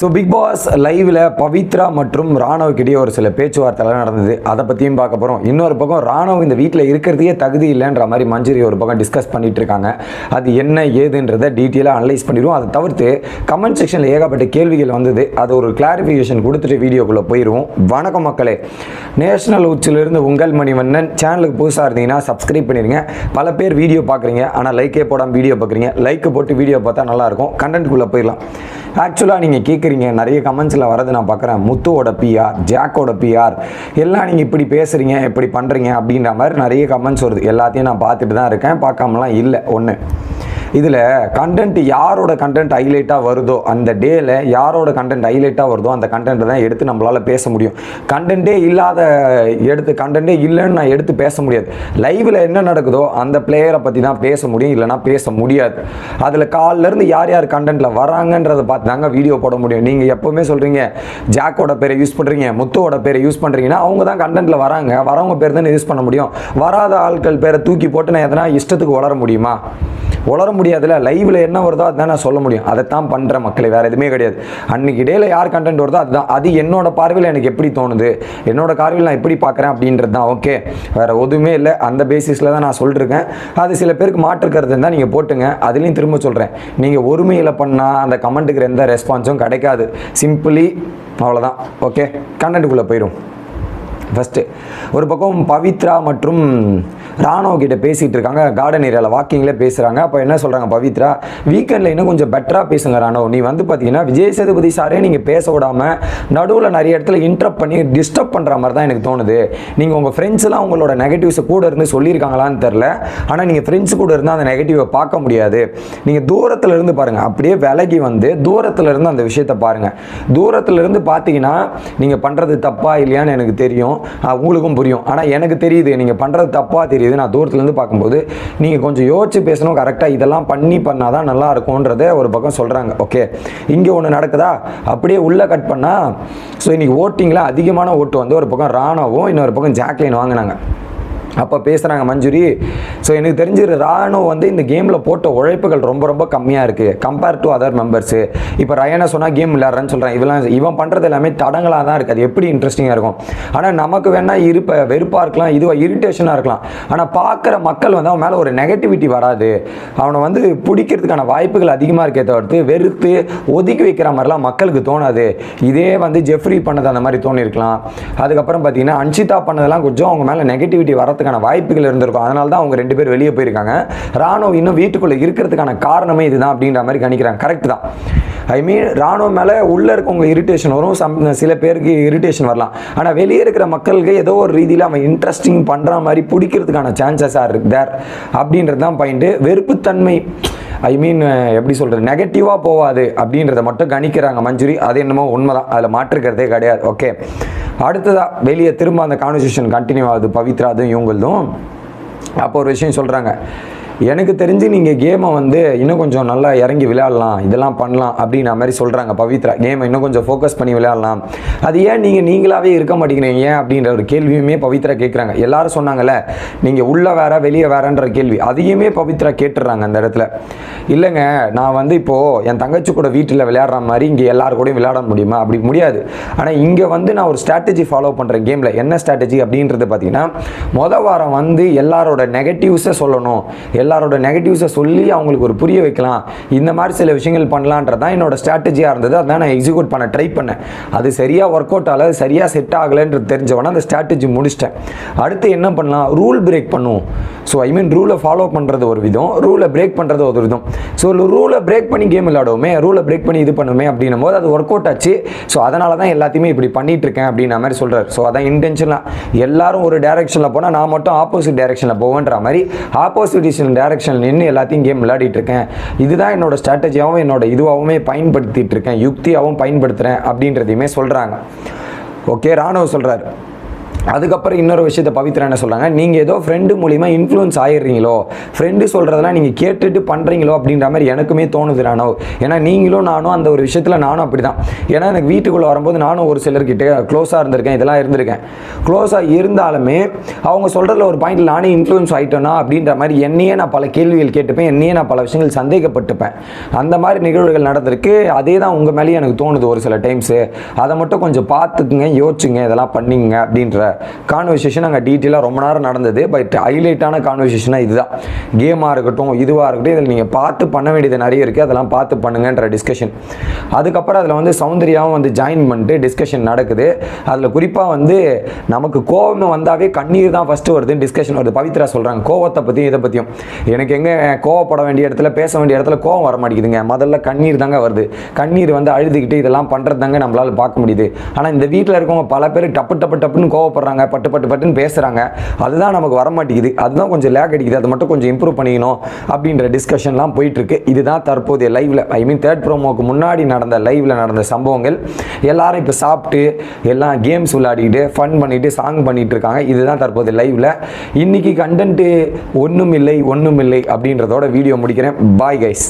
So big pass லைவில் பவித்ரா மற்றும் ராணவுக்கிட்டே ஒரு சில பேச்சுவார்த்தைலாம் நடந்தது. அதை பற்றியும் பார்க்க போகிறோம் இன்னொரு பக்கம் ராணவ் இந்த வீட்டில் இருக்கிறதையே தகுதி இல்லைன்ற மாதிரி மஞ்சரி ஒரு பக்கம் டிஸ்கஸ் பண்ணிட்டு இருக்காங்க அது என்ன ஏதுன்றதை டீட்டெயிலாக அனலைஸ் பண்ணிடுவோம். அதை தவிர்த்து கமெண்ட் செக்ஷனில் ஏகப்பட்ட கேள்விகள் வந்தது. அது ஒரு கிளாரிஃபிகேஷன் கொடுத்துட்டு வீடியோக்குள்ளே போயிடுவோம் வணக்கம் மக்களே. நேஷனல் உச்சிலிருந்து உங்கள் மணிவண்ணன். சேனலுக்கு புதுசாக இருந்தீங்கன்னா சப்ஸ்கிரைப் பண்ணிடுங்க பல பேர் வீடியோ பார்க்குறீங்க ஆனால் லைக்கே போடாமல் வீடியோ பார்க்குறீங்க லைக் போட்டு வீடியோ பார்த்தா நல்லாயிருக்கும் கண்டென்ட்குள்ளே போயிடலாம். ஆக்சுவலாக நீங்கள் கேட்குறீங்க நிறைய கமெண்ட்ஸில் வரது நான் பார்க்குறேன் முத்துவோட பிஆர் ஜாக்கோட பிஆர் எல்லாம் நீங்கள் இப்படி பேசுகிறீங்க இப்படி பண்ணுறீங்க அப்படின்ற மாதிரி நிறைய கமெண்ட்ஸ் வருது. எல்லாத்தையும் நான் பார்த்துட்டு தான் இருக்கேன். பார்க்காமலாம் இல்லை ஒன்று இதில் கண்டென்ட் யாரோட கண்டென்ட் ஹைலைட்டாக வருதோ அந்த டேயில் யாரோட கண்டென்ட் ஹைலைட்டாக வருதோ அந்த கண்டென்ட்டை தான் எடுத்து நம்மளால் பேச முடியும். கண்டென்ட்டே இல்லாத எடுத்து கண்டென்ட்டே இல்லைன்னு நான் எடுத்து பேச முடியாது. லைவில் என்ன நடக்குதோ அந்த பிளேயரை பற்றி தான் பேச முடியும் இல்லைனா பேச முடியாது. அதில் இருந்து யார் யார் கண்டென்ட்டில் வராங்கன்றதை பார்த்து தாங்க வீடியோ போட முடியும். நீங்கள் எப்போவுமே சொல்கிறீங்க ஜாக்கோட பேரை யூஸ் பண்ணுறீங்க முத்துவோட பேரை யூஸ் பண்ணுறீங்கன்னா அவங்க தான் கண்டென்ட்டில் வராங்க. வரவங்க பேர் தானே யூஸ் பண்ண முடியும். வராத ஆட்கள் பேரை தூக்கி போட்டு நான் எதனா இஷ்டத்துக்கு வளர முடியுமா? உளர முடியாதுல லைவ்ல என்ன வருதோ அதுதான் நான் சொல்ல முடியும். அதைத்தான் பண்ணுறேன் மக்களை வேற எதுவுமே கிடையாது. அன்னைக்கு இடையில யார் கண்டென்ட் வருதோ அதுதான். அது என்னோட பார்வையில் எனக்கு எப்படி தோணுது? என்னோட பார்வையில் நான் எப்படி பார்க்குறேன் அப்படின்றது தான். ஓகே வேற எதுவுமே இல்லை. அந்த பேசிஸில் தான் நான் சொல்லிருக்கேன். அது சில பேருக்கு மாற்றுக்கிறது இருந்தால் நீங்கள் போட்டுங்க. அதுலேயும் திரும்ப சொல்கிறேன் நீங்கள் ஒருமையில் பண்ணால் அந்த கமெண்ட்டுக்கு எந்த ரெஸ்பான்ஸும் கிடைக்காது. சிம்பிளி அவ்வளோதான் ஓகே கண்டென்ட்டுக்குள்ளே போயிடும் ஃபஸ்ட்டு ஒரு பக்கம் பவித்ரா மற்றும் ராணுவ கிட்ட பேசிகிட்டு இருக்காங்க. கார்டன் ஏரியாவில் வாக்கிங்கில் பேசுகிறாங்க அப்போ என்ன சொல்கிறாங்க பவித்ரா? வீக்கெண்டில் இன்னும் கொஞ்சம் பெட்டராக பேசுங்க ராணுவ நீ வந்து பார்த்தீங்கன்னா விஜய் சேதுபதி சாரே நீங்கள் பேச விடாமல் நடுவில் நிறைய இடத்துல இன்ட்ரப்ட் பண்ணி டிஸ்டர்ப் பண்ணுற மாதிரி தான் எனக்கு தோணுது. நீங்கள் உங்கள் ஃப்ரெண்ட்ஸ்லாம் உங்களோட நெகட்டிவ்ஸை கூட இருந்து சொல்லியிருக்காங்களான்னு தெரில ஆனால் நீங்கள் ஃப்ரெண்ட்ஸ் கூட இருந்தால் அந்த நெகட்டிவை பார்க்க முடியாது. நீங்கள் தூரத்தில் இருந்து பாருங்கள் அப்படியே விலகி வந்து தூரத்தில் இருந்து அந்த விஷயத்தை பாருங்கள் தூரத்தில் இருந்து பார்த்தீங்கன்னா நீங்கள் பண்ணுறது தப்பா இல்லையான்னு எனக்கு தெரியும். உங்களுக்கும் புரியும். ஆனால் எனக்கு தெரியுது நீங்கள் பண்ணுறது தப்பாக தெரியுது. நான் தூரத்துலேருந்து பார்க்கும்போது நீங்கள் கொஞ்சம் யோசிச்சு பேசணும் கரெக்டாக இதெல்லாம் பண்ணி பண்ணால் தான் நல்லா இருக்கும்ன்றத ஒரு பக்கம் சொல்கிறாங்க ஓகே இங்கே ஒன்று நடக்குதா? அப்படியே உள்ளே கட் பண்ணால் ஸோ இன்னைக்கு ஓட்டிங்கில் அதிகமான ஓட்டு வந்து ஒரு பக்கம் ராணாவும் இன்னொரு பக்கம் ஜாக்லின் வாங்கினாங்க. அப்போ பேசுகிறாங்க மஞ்சுரி. ஸோ எனக்கு தெரிஞ்சு ராணுவம் வந்து இந்த கேமில் போட்ட உழைப்புகள் ரொம்ப ரொம்ப கம்மியாக இருக்குது கம்பேர் டு அதர் மெம்பர்ஸு இப்போ ரயனை சொன்னால் கேம் விளையாடுறேன்னு சொல்கிறேன் இவெல்லாம் இவன் பண்ணுறது எல்லாமே தடங்களாக தான் இருக்குது அது எப்படி இன்ட்ரெஸ்டிங்காக இருக்கும்? ஆனால் நமக்கு வேணால் இருப்ப வெறுப்பாக இருக்கலாம் இதுவாக இரிட்டேஷனாக இருக்கலாம். ஆனால் பார்க்குற மக்கள் வந்து அவன் மேலே ஒரு நெகட்டிவிட்டி வராது. அவனை வந்து பிடிக்கிறதுக்கான வாய்ப்புகள் அதிகமாக இருக்கே தவிர்த்து வெறுத்து ஒதுக்கி வைக்கிற மாதிரிலாம் மக்களுக்கு தோணாது. இதே வந்து ஜெஃப்ரி பண்ணது அந்த மாதிரி தோணியிருக்கலாம் அதுக்கப்புறம் பார்த்தீங்கன்னா அன்ஷிதா பண்ணதெல்லாம் கொஞ்சம் அவங்க மேலே நெகட்டிவிட்டி வர வரதுக்கான வாய்ப்புகள் இருந்திருக்கும். அதனால தான் அவங்க ரெண்டு பேர் வெளியே போயிருக்காங்க. ராணுவம் இன்னும் வீட்டுக்குள்ளே இருக்கிறதுக்கான காரணமே இதுதான் அப்படின்ற மாதிரி கணிக்கிறாங்க. கரெக்ட் தான். ஐ மீன் ராணுவம் மேலே உள்ளே இருக்கவங்க இரிட்டேஷன் வரும். சம் சில பேருக்கு இரிட்டேஷன் வரலாம். ஆனால் வெளியே இருக்கிற மக்களுக்கு ஏதோ ஒரு ரீதியில் அவன் இன்ட்ரெஸ்டிங் பண்ணுற மாதிரி பிடிக்கிறதுக்கான சான்சஸ் ஆர் தேர் அப்படின்றது தான் பாயிண்ட்டு வெறுப்புத்தன்மை ஐ மீன் எப்படி சொல்கிறது நெகட்டிவாக போகாது அப்படின்றத மட்டும் கணிக்கிறாங்க மஞ்சுரி. அது என்னமோ உண்மை தான் அதில் மாற்றுக்கிறதே கிடையாது. ஓகே அடுத்ததாக வெளியே திரும்ப அந்த கான்வர்சேஷன் கண்டினியூ ஆகுது பவித்ரா அதுவும் இவங்களதும். அப்போ ஒரு விஷயம் சொல்கிறாங்க எனக்கு தெரிஞ்சு நீங்கள் கேமை வந்து இன்னும் கொஞ்சம் நல்லா இறங்கி விளையாடலாம் இதெல்லாம் பண்ணலாம் அப்படின்ற மாதிரி சொல்கிறாங்க பவித்ரா. கேமை இன்னும் கொஞ்சம் ஃபோக்கஸ் பண்ணி விளையாடலாம். அது ஏன் நீங்கள் நீங்களாகவே இருக்க மாட்டேங்கிறீங்க ஏன் அப்படின்ற ஒரு கேள்வியுமே பவித்ரா கேட்குறாங்க எல்லாரும் சொன்னாங்கல்ல நீங்கள் உள்ளே வேற வெளியே வேறன்ற கேள்வி. அதையுமே பவித்ரா கேட்டுடுறாங்க அந்த இடத்துல. இல்லைங்க நான் வந்து இப்போது என் தங்கச்சி கூட வீட்டில் விளையாடுற மாதிரி இங்கே எல்லாரு கூடயும் விளையாட முடியுமா? அப்படி முடியாது. ஆனால் இங்கே வந்து நான் ஒரு ஸ்ட்ராட்டஜி ஃபாலோ பண்ணுற கேமில் என்ன ஸ்ட்ராட்டஜி அப்படின்றது பார்த்தீங்கன்னா மொதல் வாரம் வந்து எல்லாரோட நெகட்டிவ்ஸை சொல்லணும். எல்லாரோட நெகட்டிவ்ஸை சொல்லி அவங்களுக்கு ஒரு புரிய வைக்கலாம். இந்த மாதிரி சில விஷயங்கள் பண்ணலான்றது தான் என்னோட ஸ்ட்ராட்டஜியாக இருந்தது. அதான் நான் எக்ஸிக்யூட் பண்ண ட்ரை பண்ணேன். அது சரியாக ஒர்க் அவுட் ஆகலை சரியாக செட் ஆகலைன்றது தெரிஞ்சவொடனே அந்த ஸ்ட்ராட்டஜி முடிச்சிட்டேன். அடுத்து என்ன பண்ணலாம்? ரூல் பிரேக் பண்ணுவோம். ஸோ ஐ மீன் ரூலை ஃபாலோ பண்ணுறது ஒரு விதம் ரூலை பிரேக் பண்ணுறது ஒரு விதம். ஸோ ரூலை பிரேக் பண்ணி கேம் விளையாடுவோமே ரூலை பிரேக் பண்ணி இது பண்ணுமே அப்படின்னும் போது அது ஒர்க் அவுட் ஆச்சு. ஸோ அதனால தான் எல்லாத்தையுமே இப்படி பண்ணிட்டு இருக்கேன் அப்படின்ற மாதிரி சொல்கிறார் ஸோ அதான் இன்டென்ஷனாக எல்லாரும் ஒரு டேரக்ஷனில் போனால் நான் மட்டும் ஆப்போசிட் டேரக்ஷனில் போவேன்ற மாதிரி ஆப்போசிட் டேரக்ஷனில் நின்று எல்லாத்தையும் கேம் விளையாடிட்டு இருக்கேன் இதுதான் என்னோட ஸ்ட்ராட்டஜியாகவும் என்னோட இதுவாகவுமே பயன்படுத்திட்டு இருக்கேன் யுக்தியாகவும் பயன்படுத்துகிறேன் அப்படின்றதையுமே சொல்கிறாங்க ஓகே ராணுவ சொல்கிறார் அதுக்கப்புறம் இன்னொரு விஷயத்தை பவித்ரா என்ன சொல்கிறாங்க நீங்கள் ஏதோ ஃப்ரெண்டு மூலிமா இன்ஃப்ளூயன்ஸ் ஆயிடுறீங்களோ ஃப்ரெண்டு சொல்கிறதெல்லாம் நீங்கள் கேட்டுட்டு பண்ணுறீங்களோ அப்படின்ற மாதிரி எனக்குமே தோணுது நானோ. ஏன்னா நீங்களும் நானும் அந்த ஒரு விஷயத்தில் நானும் அப்படி தான் ஏன்னா எனக்கு வீட்டுக்குள்ளே வரும்போது நானும் ஒரு சிலர்கிட்ட க்ளோஸாக இருந்திருக்கேன் இதெல்லாம் இருந்திருக்கேன். க்ளோஸாக இருந்தாலுமே அவங்க சொல்கிறதுல ஒரு பாயிண்ட் நானே இன்ஃப்ளூயன்ஸ் ஆகிட்டோன்னா அப்படின்ற மாதிரி என்னையே நான் பல கேள்விகள் கேட்டுப்பேன் என்னையே நான் பல விஷயங்கள் சந்தேகப்பட்டுப்பேன். அந்த மாதிரி நிகழ்வுகள் நடந்திருக்கு. அதே தான் உங்கள் மேலேயும் எனக்கு தோணுது ஒரு சில டைம்ஸு அதை மட்டும் கொஞ்சம் பார்த்துக்குங்க யோசிச்சுங்க இதெல்லாம் பண்ணிங்க அப்படின்ற கான்வர்சேஷன் அங்கே டீட்டெயிலாக ரொம்ப நேரம் நடந்தது. பட் ஹைலைட்டான கான்வர்சேஷனாக இதுதான். கேமாக இருக்கட்டும் இதுவாக இருக்கட்டும் இதில் நீங்கள் பார்த்து பண்ண வேண்டியது நிறைய இருக்குது அதெல்லாம் பார்த்து பண்ணுங்கன்ற டிஸ்கஷன் அதுக்கப்புறம் அதில் வந்து சௌந்தர்யாவும் வந்து ஜாயின் பண்ணிட்டு டிஸ்கஷன் நடக்குது. அதில் குறிப்பாக வந்து நமக்கு கோபம் வந்தாவே கண்ணீர் தான் ஃபஸ்ட்டு வருது டிஸ்கஷன் வருது. பவித்ரா சொல்கிறாங்க கோவத்தை பற்றியும் இதை பற்றியும் எனக்கு எங்கே கோவப்பட வேண்டிய இடத்துல பேச வேண்டிய இடத்துல கோவம் வர மாட்டேங்குதுங்க. முதல்ல கண்ணீர் தாங்க வருது. கண்ணீர் வந்து அழுதுகிட்டு இதெல்லாம் பண்ணுறது தாங்க நம்மளால் பார்க்க முடியுது. ஆனால் இந்த வீட்டில் இருக்கவங்க பல பேர் டப்பு டப்பு டப்புன்னு சாப்பிட்றாங்க பட்டு பட்டு பட்டுன்னு பேசுகிறாங்க அதுதான் நமக்கு வர மாட்டேங்குது அதுதான் கொஞ்சம் லேக் அடிக்குது. அதை மட்டும் கொஞ்சம் இம்ப்ரூவ் பண்ணிக்கணும் அப்படின்ற டிஸ்கஷன்லாம் போயிட்டுருக்கு. இதுதான் தற்போதைய லைவில் ஐ மீன் தேர்ட் ப்ரோமோக்கு முன்னாடி நடந்த லைவில் நடந்த சம்பவங்கள். எல்லாரும் இப்போ சாப்பிட்டு எல்லாம் கேம்ஸ் விளையாடிக்கிட்டு ஃபன் பண்ணிட்டு சாங் பண்ணிகிட்டு இருக்காங்க இதுதான் தற்போதைய லைவில் இன்றைக்கி கண்டென்ட்டு ஒன்றும் இல்லை ஒன்றும் இல்லை அப்படின்றதோட வீடியோ முடிக்கிறேன். Bye guys